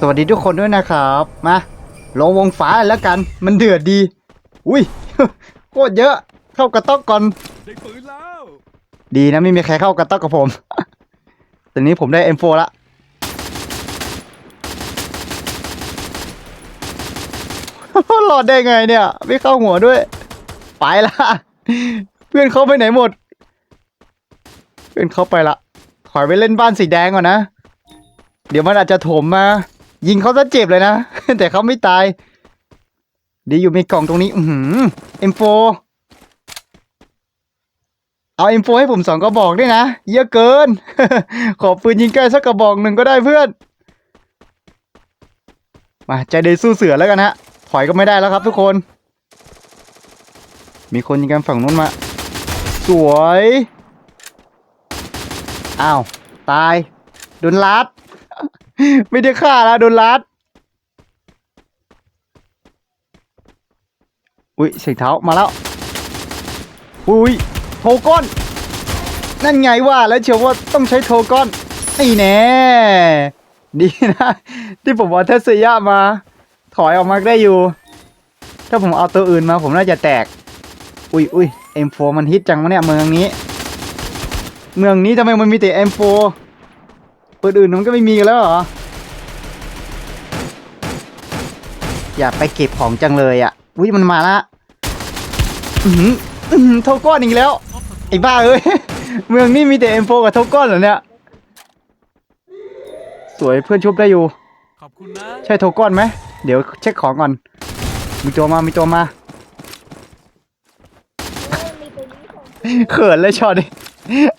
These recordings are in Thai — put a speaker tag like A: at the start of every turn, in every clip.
A: สวัสดีทุกคนด้วยนะครับ มาลงวงฟ้าแล้วกัน มันเดือดดี อุ้ยโคตรเยอะ เข้ากระต๊อกก่อน
B: ได้ปืนแล้ว
A: ดีนะไม่มีใครเข้ากระต๊อกกับผมตอนนี้ผมได้ M4 ละรอดได้ไงเนี่ย ไม่เข้าหัวด้วย ไปละ เพื่อนเขาไปไหนหมด เพื่อนเขาไปละ ถอยไปเล่นบ้านสีแดงก่อนนะ เดี๋ยวมันอาจจะถมมา ยิงเขาซะเจ็บเลยนะ แต่เขาไม่ตายดีอยู่มีกล่องตรงนี้ อือหือ M4 เอา M4 ให้ผมสองกระบอกด้วยนะ เยอะเกิน ขอปืนยิงใกล้สักกระบอกหนึ่งก็ได้เพื่อน มาใจเดสู้เสือแล้วกันฮะถอยก็ไม่ได้แล้วครับทุกคน มีคนยิงกันฝั่งนู้นมา สวย อ้าว ตาย โดนลัด ไม่ได้ฆ่าแล้วโดนลัดอุ้ยเสียงเท้ามาแล้ว อุ้ยโทก้อน นั่นไงว่าแล้วเชียวว่าต้องใช้โทก้อนนี่แน่ดีนะ ที่ผมเอาเทสยามา ถอยออกมาได้อยู่ ถ้าผมเอาตัวอื่นมา ผมน่าจะแตก อุ้ยอุ้ย M4 มันฮิตจังวะเนี่ยเมืองนี้ เมืองนี้ทำไมมันมีแต่ M4 ปืนอื่นมันก็ไม่มีกันแล้วเหรอ อยากไปเก็บของจังเลยอะอุ้ยมันมาละอือหืออื้อหือโทก้อนอีกแล้ว ไอ้บ้าเอ้ย เมืองนี้มีแต่ M4 กับโทก้อนเหรอเนี่ย สวยเพื่อนชุบได้อยู่
B: ขอบคุณนะ
A: ใช่โทก้อนไหม เดี๋ยวเช็คของก่อน มีตัวมา มีตัวมา เขินเลยช็อตนี้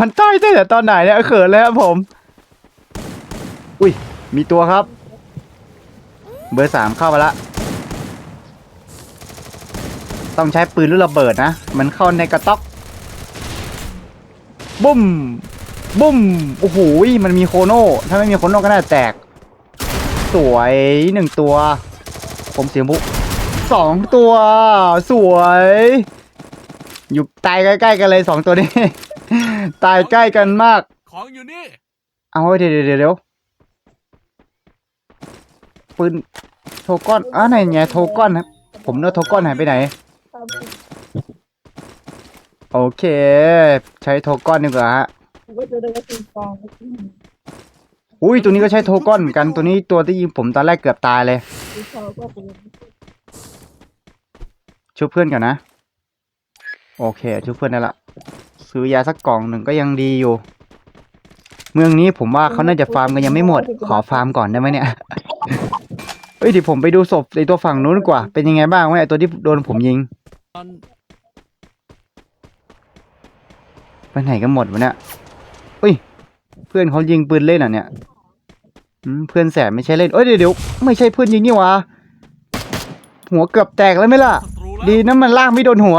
A: มันต้อยตั้งแต่ตอนไหนเนี่ยเขินเลยครับผม อุ้ย มีตัวครับ เบอร์สามเข้ามาละ ต้องใช้ปืนหรือระเบิดนะ มันเข้าในกระต๊อก บุ้ม บุ้ม โอ้โห มันมีโคโน่ ถ้าไม่มีโคโน่ก็น่าจะแตก สวยหนึ่งตัว ผมเสียงบุสองตัว สวย อยู่ตายใกล้ๆกันเลยสองตัวนี้ ตายใกล้กันมาก
B: ของอยู่นี่
A: เอาเดี๋ยวเดี๋ยวเดี๋ยวเดี๋ยว ปืนโทก้อนอะไหนไงโทก้อนครับผมเนื้อโทก้อนหายไปไหน โอเค ใช้โทก้อนดีกว่าฮะ
C: อุ้
A: ยตัวนี้ก็ใช้โทก้อนเหมือนกันตัวนี้ตัวที่ยิงผมตอนแรกเกือบตายเลยช่วยเพื่อนก่อนนะ โอเคช่วยเพื่อนได้ละซื้อยาสักกล่องหนึ่งก็ยังดีอยู่ เมืองนี้ผมว่าเขาน่าจะฟาร์มกันยังไม่หมด ขอฟาร์มก่อนได้ไหมเนี่ย เฮ้ยเดี๋ยวผมไปดูศพในตัวฝั่งนู้นดีกว่า เป็นยังไงบ้างวะไอตัวที่โดนผมยิง
B: ตอน
A: ไปไหนกันหมดวะเนี่ยอุ้ย เพื่อนเขายิงปืนเล่นอะเนี่ยอืมเพื่อนแสบไม่ใช่เล่นเอ้ยเดี๋ยวเดี๋ยวไม่ใช่เพื่อนยิงนี่หวะหัวเกือบแตกแล้วไหมล่ะ
B: ศัตรูแล้ว
A: ดีนะมันลากไม่โดนหัว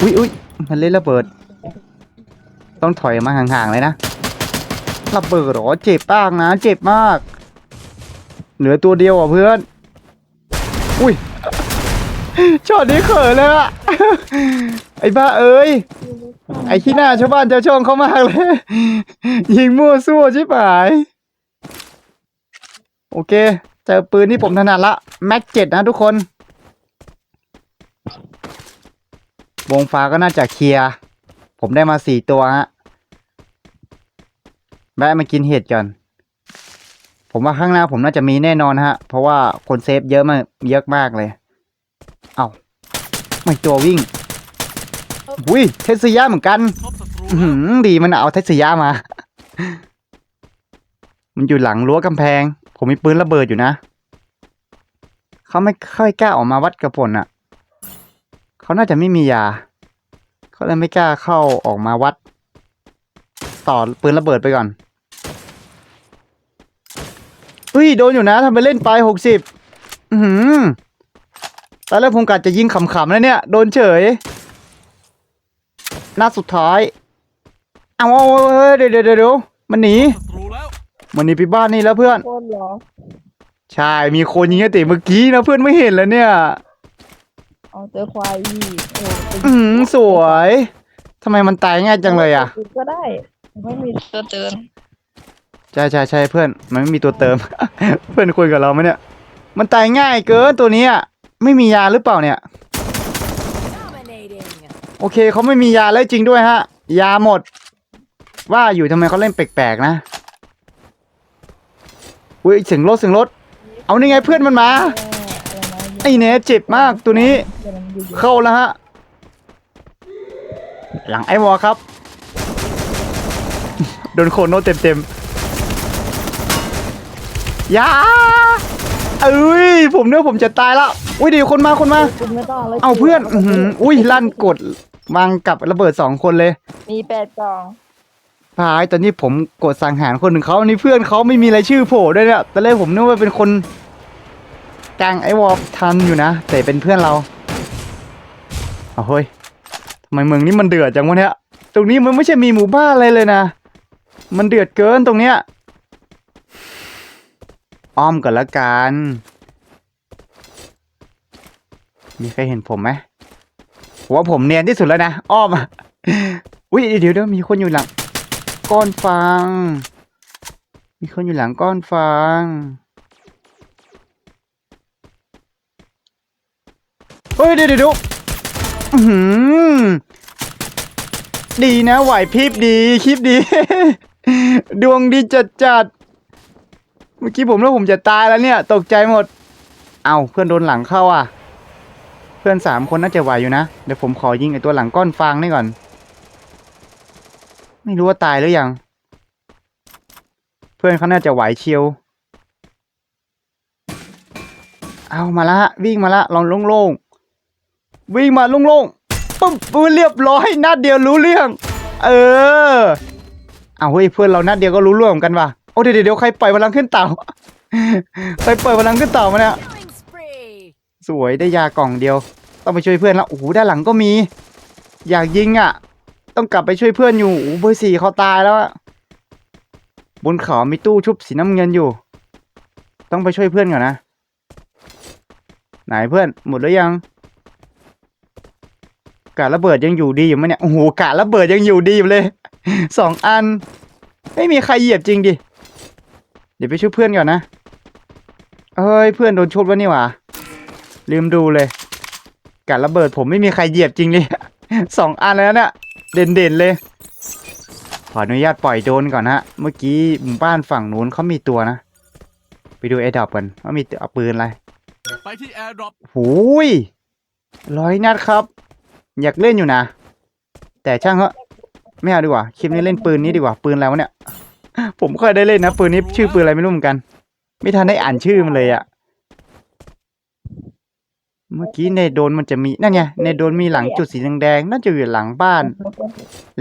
A: อุ้ยอุ้ยมันเล่นระเบิด ต้องถอยมาห่างๆเลยนะ ระเบิดเหรอ เจ็บมากนะ เจ็บมาก เหลือตัวเดียวอะเพื่อน อุ้ยช็อตนี้เขินเลยอะไอ้บ้าเอ้ย ไอ้ขี้หน้าชาวบ้านชาวช่องเขามากเลย ยิงมั่วซั่วชิบหาย โอเค เจอปืนที่ผมถนัดละ แม็กเจ็ดนะทุกคน วงฟ้าก็น่าจะเคลียร์ ผมได้มาสี่ตัวฮะ แวะมากินเห็ดก่อน ผมว่าข้างหน้าผมน่าจะมีแน่นอนฮะ เพราะว่าคนเซฟเยอะมากเยอะมากเลย เอา้าไม่ตัววิ่งอุ้ยเทสยาเหมือนกันอื้อ
B: แล้
A: หื
B: ว
A: อดีมันเอาเทสยามา มันอยู่หลังรั้วกำแพง ผมมีปืนระเบิดอยู่นะ เขาไม่ค่อยกล้าออกมาวัดกับผลอะ เขาน่าจะไม่มียา เขาเลยไม่กล้าเข้าออกมาวัด ต่อปืนระเบิดไปก่อน อุ้ยโดนอยู่นะทำไปเล่นไปหกสิบอือหือตอนแรกผมกะจะยิงขำๆแล้วเนี่ย โดนเฉยนัดสุดท้ายเอาเอาเอาเฮ้ยเดี๋ยวเดี๋ยวเดี๋ยวมันหนี
B: ศัตรูแล้ว
A: มันหนีไปบ้านนี่แล้วเพื่อน
C: คนเหรอ
A: ใช่มีคนยิงไอ้ติเมื่อกี้นะเพื่อนไม่เห็นแล้วเนี่ย
C: เอาเจอควายอีกโอ้
A: อืมสวยทำไมมันตายง่ายจังเลยอะ
C: ก็ได้ไม่มีตัวเตือน
A: ใช่ใช่ใช่เพื่อนมันไม่มีตัวเติม เพื่อนคุยกับเราไหมเนี่ย มันตายง่ายเกินตัวนี้อะไม่มียาหรือเปล่าเนี่ย
D: Dominating.
A: โอเคเขาไม่มียาแล้วจริงด้วยฮะ ยาหมด ว่าอยู่ทำไมเขาเล่นแปลกๆนะอุ้ยเสียงรถเสียงรถ เอานี่ไงเพื่อนมันมา
C: แม่อะไรนะ
A: ไอ้เนสเจ็บมากตัวนี้
C: เดี๋ยวมันอยู่ๆ
A: เข้าแล้วฮะ หลังไอวอลครับ โดนโคนโนเต็มเต็มๆอ ยาเอ้ยผมเนื้อผมจะตายแล้วอุ้ยเดี๋ยวคนมาคนมา
C: คุณไม่ต้องเลย
A: เอาเพื่อนอื้อหืออุ้ยลั่นกดวางกับระเบิดสองคนเลย
C: มีแปดกล่อง
A: พายตอนนี้ผมกดสังหารคนหนึ่งเขาอันนี้เพื่อนเขาไม่มีรายชื่อโผล่ด้วยเนี่ยตอนแรกผมนึกว่าเป็นคนกลางไอวอลทันอยู่นะแต่เป็นเพื่อนเราเอาเฮ้ยทำไมเมืองนี้มันเดือดจังวะเนี่ยตรงนี้มันไม่ใช่มีหมู่บ้านอะไรเลยนะ มันเดือดเกินตรงเนี้ย อ้อมก่อนละกัน มีใครเห็นผมไหมว่าผมเนียนที่สุดแล้วนะ อ้อมอุ้ยเดี๋ยวเดี๋ยวมีคนอยู่หลัง ก้อนฟาง มีคนอยู่หลังก้อนฟางเฮ้ยเดี๋ยวเดี๋ยวเดี๋ยวอื้อหือดีนะไหวพริบดีคลิปดี ดวงดีจัดจัด เมื่อกี้ผมแล้วผมจะตายแล้วเนี่ย ตกใจหมด เอาเพื่อนโดนหลังเข้าอะ เพื่อนสามคนน่าจะไหวอยู่นะ เดี๋ยวผมขอยิงไอตัวหลังก้อนฟางนี่ก่อน ไม่รู้ว่าตายหรือยัง เพื่อนเขาน่าจะไหวเชียว เอามาละวิ่งมาละลองโล่งๆวิ่งมาโล่งๆปุ๊บปุ๊บเรียบร้อยนัดเดียวรู้เรื่อง เออ เอาเฮ้ยเพื่อนเรานัดเดียวก็รู้เรื่องเหมือนกันว่ะ อ้เดี๋ยวเดี๋ยวใครปล่อยพลังขึ้นเต่า ใครปล่อยพลังขึ้นเต่ามาเนี่ย
D: Killing spree.
A: สวยได้ยากล่องเดียว ต้องไปช่วยเพื่อนแล้ว โอ้โหด้านหลังก็มี อยากยิงอะ ต้องกลับไปช่วยเพื่อนอยู่โอ้โหเบอร์สี่เขาตายแล้วอะบนเขามีตู้ชุบสีน้ำเงินอยู่ ต้องไปช่วยเพื่อนก่อนนะ ไหนเพื่อนหมดแล้วยัง การะเบิดยังอยู่ดีอยู่ไหมเนี่ย โอ้โหการะเบิดยังอยู่ดีอยู่เลย สองอัน ไม่มีใครเหยียบจริงดิ เดี๋ยวไปช่วยเพื่อนก่อนนะ เอ้ยเพื่อนโดนชุบวะนี่หว่า ลืมดูเลยการระเบิดผมไม่มีใครเหยียบจริงเลย สองอันแล้วเนี่ยเด่นเด่นๆเลย ขออนุญาตปล่อยโดรนก่อนฮะ เมื่อกี้หมู่บ้านฝั่งนู้นเขามีตัวนะ ไปดูไอ้ดอบกันว่ามีเอาปืนอะไร
B: ไปที่แอร์ดรอป
A: หูยร้อยนัดครับ อยากเล่นอยู่นะ แต่ช่างเหอะไม่เอาดีกว่า คลิปนี้เล่นปืนนี้ดีกว่า ปืนอะไรวะเนี่ย ผมเคยได้เล่นนะปืนนี้ชื่อปืนอะไรไม่รู้เหมือนกัน ไม่ทันได้อ่านชื่อมันเลยอะเมื่อกี้ในโดรนมันจะมีนั่นไงในโดรนมีหลังจุดสีแดงๆน่าจะอยู่หลังบ้าน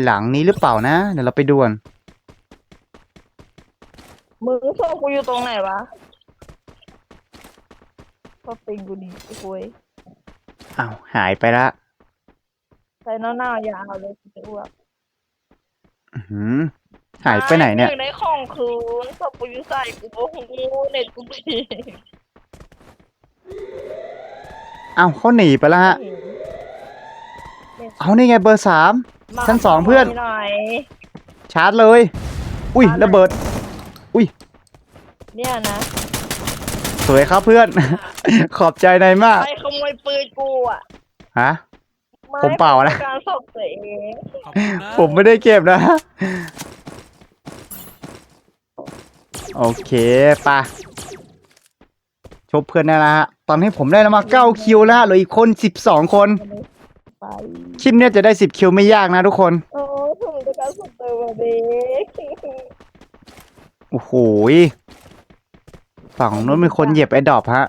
A: หลังนี้หรือเปล่านะเดี๋ยวเราไปดูกัน
C: มึงโซ่กูอยู่ตรงไหนวะก็ปิงกูดีไอ้คุย
A: อ้าวหายไปละ
C: ใส่หน้าๆยาวเลยกูจะอ้วก
A: อื้อ หายไปไหนเนี่ย
C: ในของคืนศพกูอยู่ใส่กูโอ้โหเน็ตกูดี
A: อ้าเขาหนีไปแล้วฮะเอานี่ไงเบอร์สามชั้นสองเพื่อน ชาร์จเลย อุ้ยระเบิด อุ้ย
C: เนี่ยนะ
A: สวยครับเพื่อน ขอบใจนายมาก
C: ใครขโมยปืนกูอะ
A: ฮะผมเปล่า
C: เอง
B: ขอบคุณนะ
A: ผมไม่ได้เก็บนะ โอเคปะชบเพื่อนได้แล้วฮะ ตอนนี้ผมได้แล้วมาเก้าคิวแล้วฮะเหลืออีกคนสิบสองคน
C: ไป
A: คลิปเนี้ยจะได้สิบคิวไม่ยากนะทุกคน
C: โอ้ถึงจะการศพตัวเด็ก
A: โอ้โหยฝั่งนู้นมีคนเหยียบไอ้ดอบฮะ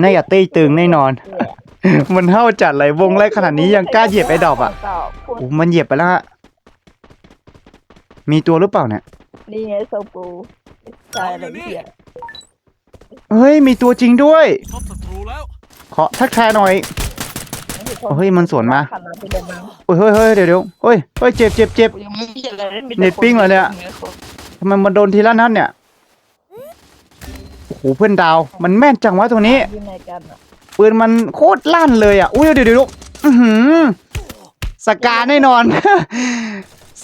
A: น่าจะตีตึงแน่นอน มันเท่าจัดเลยวงแรกขนาดนี้ยังกล้าเหยียบไอ้ดอบอะโอ้มันเหยียบไปแล้วฮะมีตัวหรือเปล่าเนี่ย
C: นี่ไงศพกูใช่เลยเหี้ย
A: เฮ้ย มีตัวจริงด้วย
B: พบศัตรูแล้ว
A: ขอทักทายหน่อย เฮ้ย มันสวนมา
C: ขันน้ำไปเดินมา
A: เฮ้ยเฮ้ยเฮ้ยเดี๋ยวเดี๋ยวเฮ้ยเฮ้ยเจ็บเจ็บเจ็บ
C: กูยังไม่เห็นเลยมี
A: เน็ตปิ้งเหรอเนี่ย ทำไมมันโดนทีละนัดเนี่ย โอ้โห เพื่อนดาว มันแม่นจังวะตัวนี้
C: อยู่ไหนกันอะ
A: ปืนมันโคตรลั่นเลยอะ อุ้ยเดี๋ยวเดี๋ยวเดี๋ยวอื้อหือสกาแน่นอน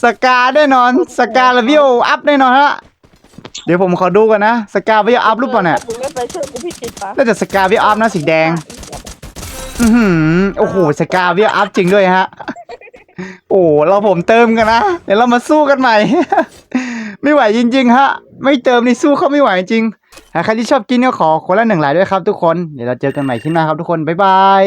A: สกาแน่นอน สกาละวิวอัพแน่นอนฮะ เดี๋ยวผมขอดูกันนะ สกาวิอัพรูปป่ะเนี่ย
C: มึงไม่ไปช่วยกูพี่ติดปะ
A: น่าจะสกาวิอัพนะสีแดง อือหือโอ้โห สกาวิอัพจริงด้วยฮะ โอ้เราผมเติมกันนะ เดี๋ยวเรามาสู้กันใหม่ ไม่ไหวจริง ๆ ฮะ ไม่เติมนี่สู้เขาไม่ไหวจริงหากใครที่ชอบกินก็ขอคนละหนึ่งไลค์ด้วยครับทุกคน เดี๋ยวเราเจอกันใหม่คลิปหน้าครับทุกคน บ๊ายบาย